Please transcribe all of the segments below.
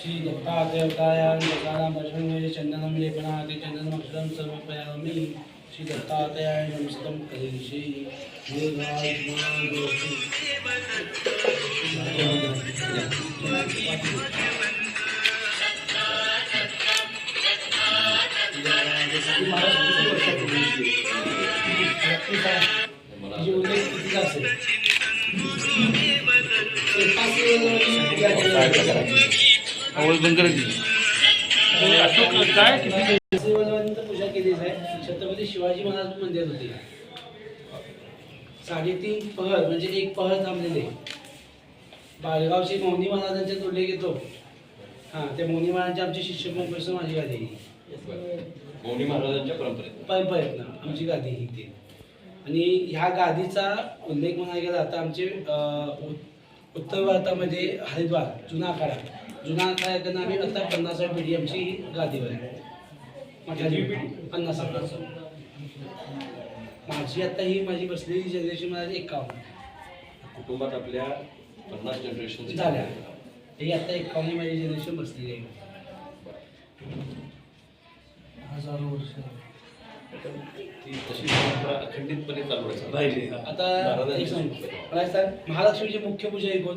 श्री दत्ता देवतायां दशानामश्वमे चन्दनमिलेपनादि चन्दनमक्षरं समर्पयामि श्री दत्तातयाय नमस्तं करिष्ये ये उन्हें कितना से आवाज बंद करायची अशोक काय किती पूजा केली आहे. छत्रपती शिवाजी महाराज मंदिर होते. साडेतीन पहर म्हणजे एक पहर थांबलेले. बाळगावचे मौनी महाराजांच्या तुल्य घेतो. हा ते मौनी महाराजांचे आमचे शिष्य पंपासून माझी गादी आहे. मौनी महाराजांच्या परंपरेत. ना आमची गादी ही ते. आणि ह्या गादीचा उल्लेख म्हणायला गेला तर आमचे उत्तर भारतामध्ये हरिद्वार जुना आखाडा जुना आखाड्याकडनं आम्ही आता पन्नासावी पिढी आमची ही गादीवर आहे मठाची पन्नासावी माझी आता ही माझी बसलेली जनरेशन माझी एकावन्न. कुटुंबात आपल्या पन्नास जनरेशन झाल्या. ही आता एकावन्न माझी जनरेशन बसलेली आहे. हजारो वर्ष. ती तशी परंपरा अखंडितपणे चालू राहिली आता एक एक महालक्ष्मीची मुख्य पूजा आहे कोण?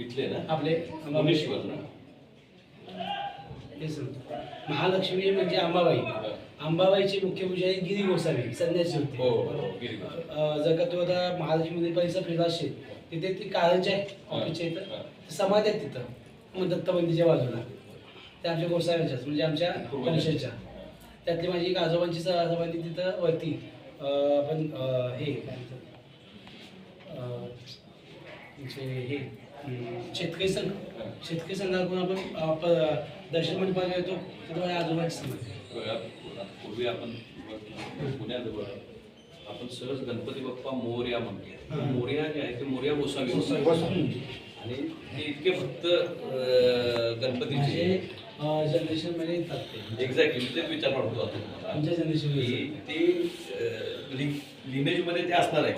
इथले ना? आपले मुनीश्वर ना? हे सांगतो महालक्ष्मी म्हणजे अंबाबाई. अंबाबाईची मुख्य पूजा आहे गिरी गोसावी संन्यासी होते. हो हो. अं, जर का तू आता महालक्ष्मी मंदिर परिसर फिरला असेल तिथे ती कारंजा आहे ऑफिसच्या हा. इथं समाधी आहेत तिथं. मग दत्त मंदिरच्या बाजूला. ते आमच्या गोसाव्यांच्याच म्हणजे आमच्या वंशाच्या. त्यातली माझी एक आजोबांची स- समाधी तिथं वरती. अं, आपण अं, हे काय म्हणतात? अं, म्हणजे हे. शेतकरी संघ शेतकरी संघाकडून आपण दर्शन मंडपाला येतो तिथं माझ्या आजोबांची बघा, पूर्वी आपण पुण्याजवळ आपण सहज गणपती बाप्पा मोर्या म्हणतो. मोर्या जे आहे ते मोर्या गोसावी. आणि ते इतके फक्त गणपतीचे. जनरेशनमध्ये येतात ते. एक्झॅक्टली तेच विचारणार होतो आता तुम्हाला. आमच्या जनरेशन ते लिनेजमध्ये ते असणार आहे.